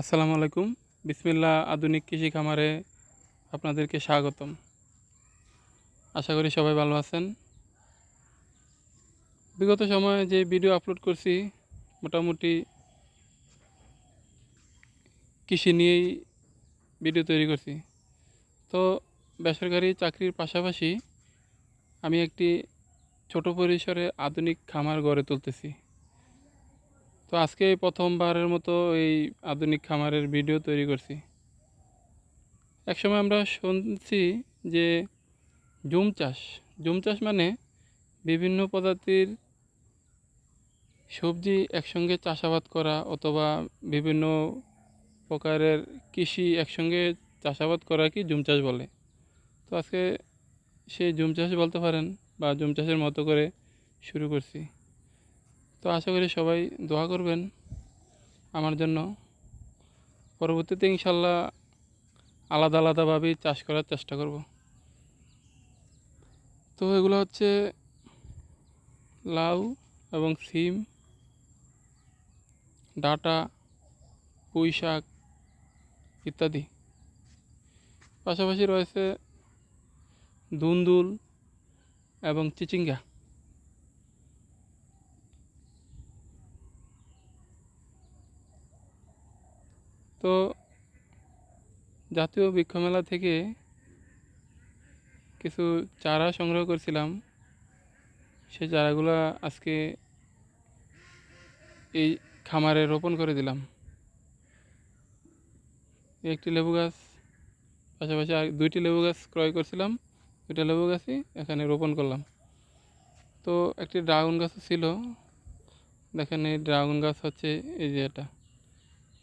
আসসালামু আলাইকুম। বিসমিল্লা আধুনিক কৃষি খামারে আপনাদেরকে স্বাগতম। আশা করি সবাই ভালো আছেন। বিগত সময়ে যে ভিডিও আপলোড করছি, মোটামুটি কৃষি নিয়েই ভিডিও তৈরি করছি। তো বেসরকারি চাকরির পাশাপাশি আমি একটি ছোট পরিসরে আধুনিক খামার গড়ে তুলতেছি। তো আজকে এই প্রথমবারের মতো এই আধুনিক খামারের ভিডিও তৈরি করছি। একসময় আমরা শুনছি যে জুম চাষ জুম চাষ মানে বিভিন্ন প্রজাতির সবজি একসঙ্গে চাষাবাদ করা অথবা বিভিন্ন প্রকারের কৃষি একসঙ্গে চাষাবাদ করা কি জুম চাষ বলে। তো আজকে সেই জুম চাষ বলতে পারেন বা জুম চাষের মতো করে শুরু করছি। তো আশা করি সবাই দোয়া করবেন আমার জন্য। পরবর্তীতে ইনশাল্লাহ আলাদা আলাদাভাবেই চাষ করার চেষ্টা করব। তো এগুলো হচ্ছে লাউ এবং সিম, ডাটা, পুঁই শাক ইত্যাদি। পাশাপাশি রয়েছে দুন্দুল এবং চিচিঙ্গা। তো জাতীয় বৃক্ষ মেলা থেকে কিছু চারা সংগ্রহ করছিলাম। সেই চারাগুলো আজকে এই খামারে রোপণ করে দিলাম। একটি লেবু গাছ, পাশাপাশি আর দুইটি লেবু গাছ ক্রয় করছিলাম। দুইটা লেবু গাছই এখানে রোপণ করলাম। তো একটি ড্রাগন গাছও ছিল। দেখেন এই ড্রাগন গাছ হচ্ছে এই যে এটা।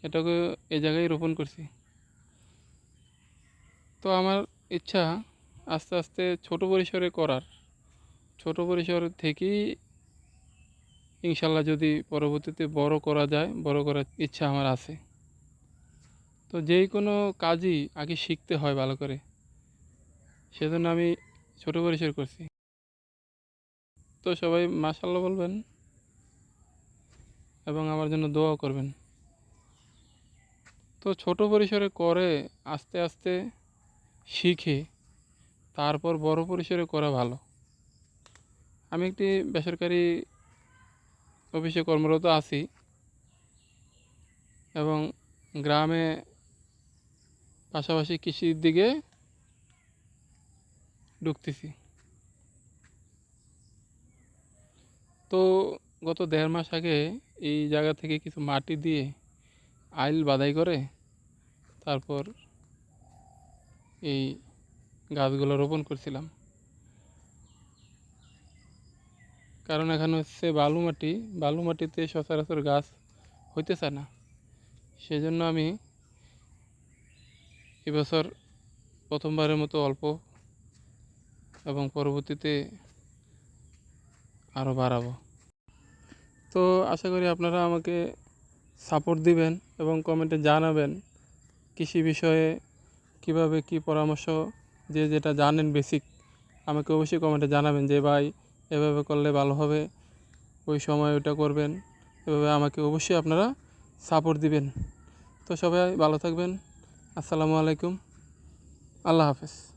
এটাকে এই জায়গায় রোপণ করছি। তো আমার ইচ্ছা আস্তে আস্তে ছোট পরিসরে করার। ছোট পরিসর থেকেই ইনশাল্লাহ যদি পরবর্তীতে বড় করা যায়, বড় করার ইচ্ছা আমার আছে। তো যেই কোনো কাজই আগে শিখতে হয় ভালো করে। সেজন্য আমি ছোট পরিসর করছি। তো সবাই মাশাল্লাহ বলবেন এবং আমার জন্য দোয়া করবেন। তো ছোট পরিসরে করে আস্তে আস্তে শিখে তারপর বড় পরিসরে করা ভালো। আমি একটি বেসরকারি অফিসে কর্মরত আছি এবং গ্রামে পাশাপাশি কৃষির দিকে ঢুকতেছি। তো গত দেড় মাস আগে এই জায়গা থেকে কিছু মাটি দিয়ে আইল বাদাই করে, তারপর এই গাছগুলো রোপণ করছিলাম। কারণ এখানে হচ্ছে বালু মাটি, বালু মাটিতে সচরাচর গাছ হইতে চায় না। সেজন্য আমি এবছর প্রথমবারের মতো অল্প এবং পরবর্তীতে আরও বাড়াবো। তো আশা করি আপনারা আমাকে সাপোর্ট দিবেন এবং কমেন্টে জানাবেন কৃষি বিষয়ে কীভাবে কি পরামর্শ, যে যেটা জানেন বেসিক, আমাকে অবশ্যই কমেন্টে জানাবেন যে, ভাই, এভাবে করলে ভালো হবে, ওই সময় ওটা করবেন। এভাবে আমাকে অবশ্যই আপনারা সাপোর্ট দিবেন। তো সবাই ভালো থাকবেন। আসসালামু আলাইকুম। আল্লাহ হাফেজ।